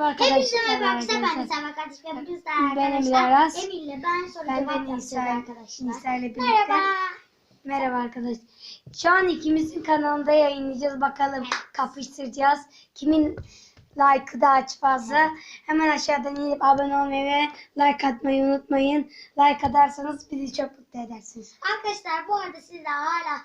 Merhaba arkadaşlar. Hepinize merhaba arkadaşlar. Ben Selma kardeşim. Hepiniz de Ben Emine arkadaşlar. Aras. Emin'le ben soru Ben cevap Nisa, arkadaşlar. Nisa ile birlikte. Merhaba. Merhaba arkadaşlar. Şu an ikimizin kanalında yayınlayacağız. Bakalım kapıştıracağız. Kimin like'ı daha fazla. Hemen aşağıdan inip abone olmayı ve like atmayı unutmayın. Like atarsanız bizi çok mutlu edersiniz. Arkadaşlar bu arada siz de hala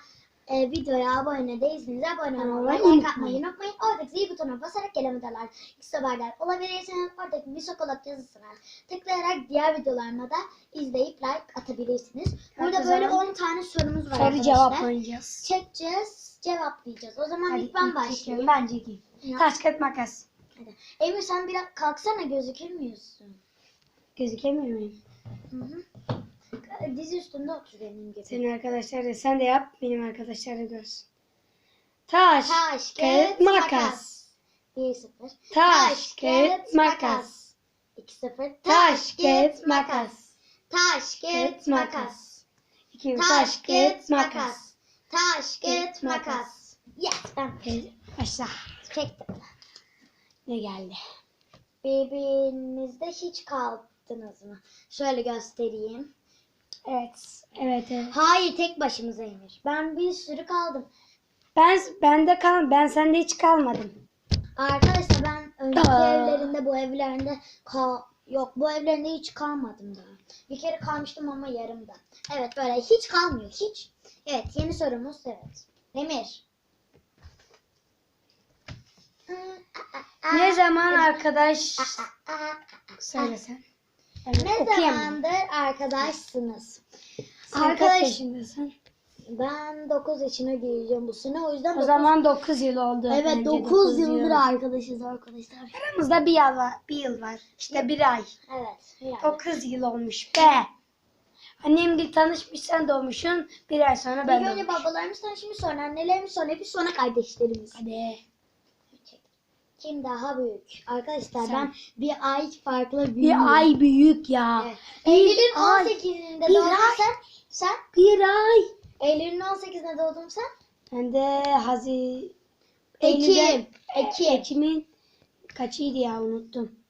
e, videoya abone değilseniz abone olmayı, like atmayı unutmayın. Oradaki zil butonuna basarak gelen videolar, kısa haberler olabilirsiniz. Oradaki bir sokolot yazısına tıklayarak diğer videolarıma da izleyip like atabilirsiniz. Burada böyle zaman- 10 tane sorumuz var Soru arkadaşlar. cevap oynayacağız. Çekeceğiz, cevaplayacağız. O zaman Hadi ilk ben başlayayım. çekiyorum. Ben çekeyim. Ya. Taş kağıt makas. Hadi. Emir sen biraz kalksana gözükemiyorsun. Gözükemiyor muyum? Hı hı. Diz üstünde otur benim gibi. Senin arkadaşlar da sen de yap. Benim arkadaşlar da görsün. Taş, Taş, kağıt, makas. 1-0. Taş, kağıt, makas. 2-0. Taş, kağıt, makas. Taş, kağıt, makas. İki, Taş, kağıt, makas. Taş, kağıt, makas. Yes ben Evet, Başla. çektim. Ne geldi? Birbirinizde hiç kaldınız mı? Şöyle göstereyim. Evet. Evet evet. Hayır tek başımıza Emir. Ben bir sürü kaldım. Ben bende kal ben sende hiç kalmadım. Arkadaşlar ben önceki Aa. evlerinde bu evlerinde kal yok bu evlerinde hiç kalmadım daha. Bir kere kalmıştım ama yarımda. Evet böyle hiç kalmıyor hiç. Evet yeni sorumuz evet. Demir. Ne zaman arkadaş söylesen. Evet, Ne okuyamam. zamandır arkadaşsınız? Sen ben 9 yaşına gireceğim bu sene o yüzden O dokuz- zaman 9 yıl oldu. Evet bence 9 dokuz yıldır yıl. arkadaşız arkadaşlar. Aramızda bir yıl var. Bir yıl var. İşte bir ay. Evet. yani. 9 yıl olmuş be. Annemle tanışmış sen doğmuşsun. Bir ay sonra ben İlk önce doğmuşum. babalarımız tanışmış sonra annelerimiz sonra hepsi sonra kardeşlerimiz. Hadi. Kim daha büyük? Arkadaşlar Sen. ben bir ay farklı büyüğüm. Bir ay büyük ya. Evet. Eylül'ün ay. 18'inde Bir doğdun ay. sen. Sen Bir ay. Eylül'ün 18'inde doğdun sen. Ben de Hazi... Ekim. Eylül'de- Ekim. Ekim'in kaçıydı ya unuttum.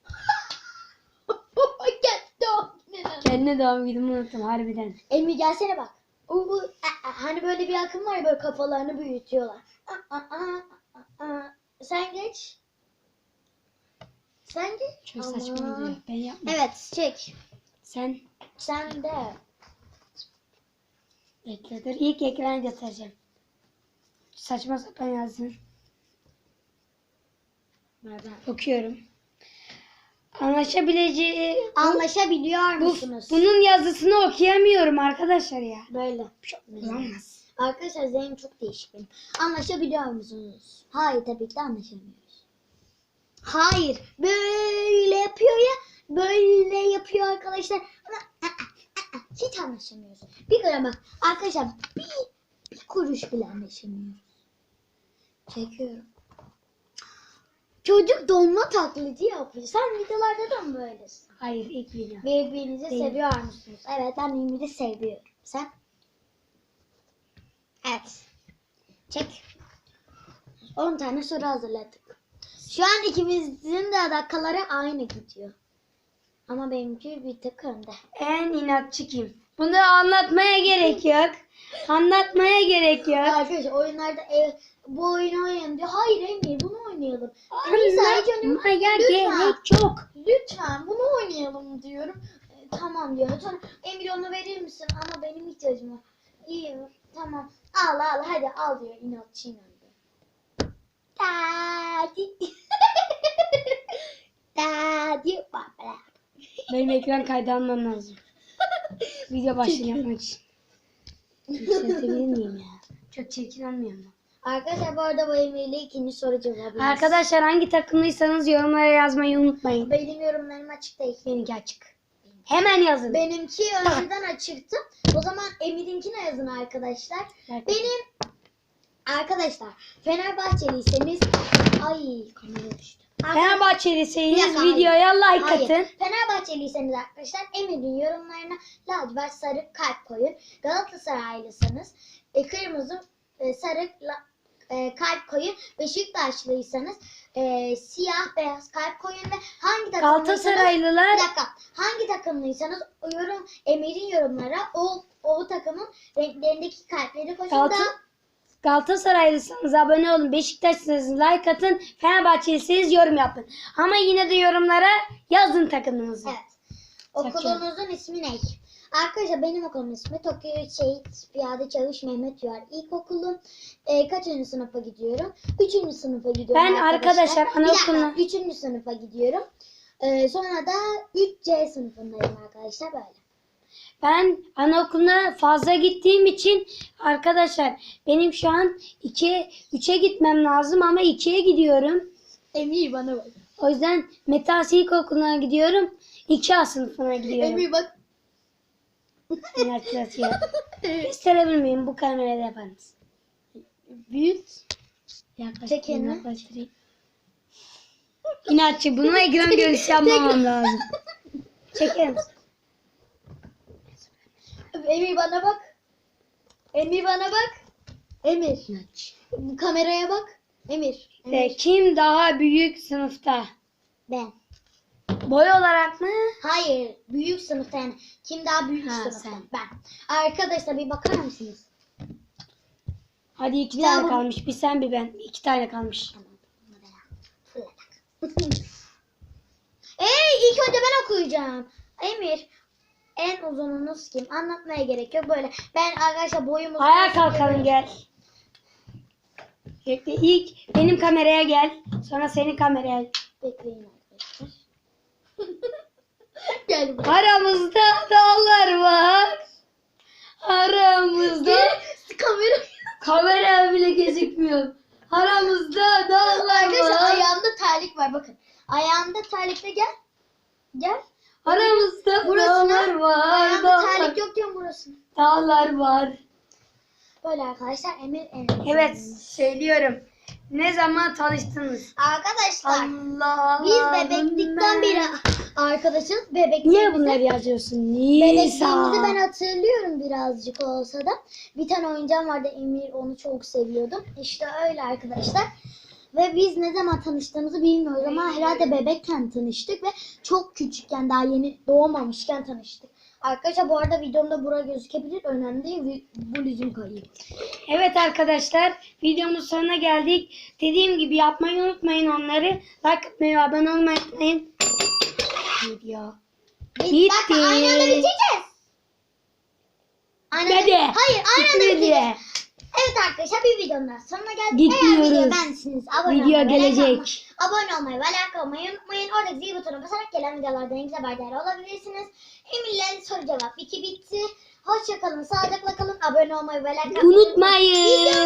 Kendi doğum günümü unuttum harbiden. Emmi gelsene bak. Uuu, a- a- hani böyle bir akım var ya böyle kafalarını büyütüyorlar. A- a- a- a- a. Sen geç. Sen geç. Çok Aman. saçma oluyor. Ben yapmam. Evet çek. Sen Sen de. bekle dur. İlk ekranı göstereceğim. Saçma sapan yazdın. Nereden? Okuyorum. Anlaşabileceği... Anlaşabiliyor bu, musunuz? bunun yazısını okuyamıyorum arkadaşlar ya. Böyle. Olamaz. Arkadaşlar Zeynep çok değişik benim. Anlaşabiliyor musunuz? Hayır tabii ki de anlaşamıyoruz. Hayır. Böyle yapıyor ya. Böyle yapıyor arkadaşlar. Hiç anlaşamıyoruz. Bir gram bak. Arkadaşlar bir, bir kuruş bile anlaşamıyoruz. Çekiyorum. Çocuk donma taklidi yapıyor. Sen videolarda da mı böylesin? Hayır ilk video. Birbirinizi seviyor musunuz? Evet ben birbirimizi seviyorum. Sen? Evet. Çek. 10 tane soru hazırladık. Şu an ikimizin de dakikaları aynı gidiyor. Ama benimki bir tık önde. En inatçı kim? Bunu anlatmaya gerek yok. Anlatmaya gerek yok. Arkadaşlar oyunlarda ev, bu oyunu oynayalım diyor. Hayır Emir bunu oynayalım. Anlatmaya Lütfen. gerek yok. Lütfen bunu oynayalım diyorum. E, tamam diyor. Sonra Emir onu verir misin? Ama benim ihtiyacım var. İyi tamam. Al al hadi al diyor. İnatçı inandı. Daddy. Daddy. Baba. Benim ekran kaydı almam lazım. Video başlığı yapmak için. Yükseltebilir miyim ya? Çok çirkin olmuyor mu? Arkadaşlar bu arada bu Emir'le ikinci soru cevabımız. Arkadaşlar hangi takımlıysanız yorumlara yazmayı unutmayın. Benim yorumlarım açık değil. Benimki açık. Hemen yazın. Benimki önceden açıktı. O zaman Emir'inkine yazın arkadaşlar. Benim arkadaşlar Fenerbahçeliyseniz ay kamera düştü. Fenerbahçeliyseniz Bir dakika, hayır. videoya like Hayır. atın. Fenerbahçeliyseniz arkadaşlar Emir'in yorumlarına lacivert sarı kalp koyun. Galatasaraylıysanız e, kırmızı e, sarı la- e, kalp koyun. Beşiktaşlıysanız e, siyah beyaz kalp koyun ve hangi takımlıysanız Galatasaraylılar bir dakika. Hangi takımlıysanız o yorum Emir'in yorumlara o o takımın renklerindeki kalpleri koyun Galata- da Galatasaraylıysanız abone olun. Beşiktaşlısınız like atın. Fenerbahçeliyseniz yorum yapın. Ama yine de yorumlara yazın takımınızı. Evet. Okulunuzun ismi ne? Arkadaşlar benim okulumun ismi Tokyo Şehit Piyade Çavuş Mehmet Yuvar İlkokulu. Ee, kaçıncı sınıfa gidiyorum? Üçüncü sınıfa gidiyorum Ben arkadaşlar dakika, anaokuluna- Üçüncü sınıfa gidiyorum. Ee, sonra da 3C sınıfındayım arkadaşlar böyle. Ben anaokuluna fazla gittiğim için arkadaşlar benim şu an 2 3'e gitmem lazım ama 2'ye gidiyorum. Emir bana bak. O yüzden Metasi İlkokulu'na gidiyorum. 2A sınıfına gidiyorum. Emir bak. Gösterebilir miyim? Bu kamerada yapar mısın? Büyük. Yaklaş, Çek elini. yaklaştırayım. İnatçı bunu ekran görüşü yapmamam lazım. Çeker misin? Emir bana bak. Emir bana bak. Emir. Kameraya bak. Emir. Emir. Ve kim daha büyük sınıfta? Ben. Boy olarak mı? Hayır. Büyük sınıfta yani. Kim daha büyük Ha, sınıfta? sen. Ben. Arkadaşlar bir bakar mısınız? Hadi iki Ya tane bu- kalmış. Bir sen bir ben. İki tane kalmış. Tamam. bunu da yap. Fırlatak. Ey ilk önce ben okuyacağım. Emir. En uzununuz kim? Anlatmaya gerek yok. Böyle ben arkadaşlar boyum uzun Ayağa kalkalım gel. Bekle ilk benim kameraya gel. Sonra senin kameraya. Bekleyin arkadaşlar. Gel buraya. Aramızda dağlar var. Aramızda Kamera. kamera bile gözükmüyor. Aramızda dağlar Arkadaşlar var. ayağımda terlik var bakın. Ayağımda terlikle gel. Gel. Aramızda Burasına dağlar var. ayağımda Dağlar, terlik yok diyorum burasına. dağlar var. Böyle arkadaşlar Emir en Evet söylüyorum. Ne zaman tanıştınız? Arkadaşlar Allah. biz bebeklikten beri arkadaşız. Bebekliğimizi, Niye bunları yazıyorsun? Nisa. bebekliğimizi ben hatırlıyorum birazcık olsa da. Bir tane oyuncağım vardı Emir onu çok seviyordum. İşte öyle arkadaşlar. Ve biz ne zaman tanıştığımızı bilmiyoruz ama herhalde bebekken tanıştık ve çok küçükken daha yeni doğmamışken tanıştık. Arkadaşlar bu arada videomda bura gözükebilir. Önemli değil. Bu lüzum kayıyor. Evet arkadaşlar videomuz sonuna geldik. Dediğim gibi yapmayı unutmayın onları. Like atmayı, abone olmayı unutmayın. Video. Biz Bitti. bak aynı anda biteceğiz. Aynı anda-. Hayır aynı anda biteceğiz. Evet arkadaşlar bir videonun daha sonuna geldik. Gitmiyoruz. Eğer video beğendiyseniz abone Video olmayı, gelecek. abone olmayı ve like olmayı unutmayın. Oradaki zil butonuna basarak gelen videolardan en güzel haberdar olabilirsiniz. Emir'le soru cevap 2 bitti. Hoşçakalın, sağlıcakla kalın. Abone olmayı ve like atmayı Unutmayın. Video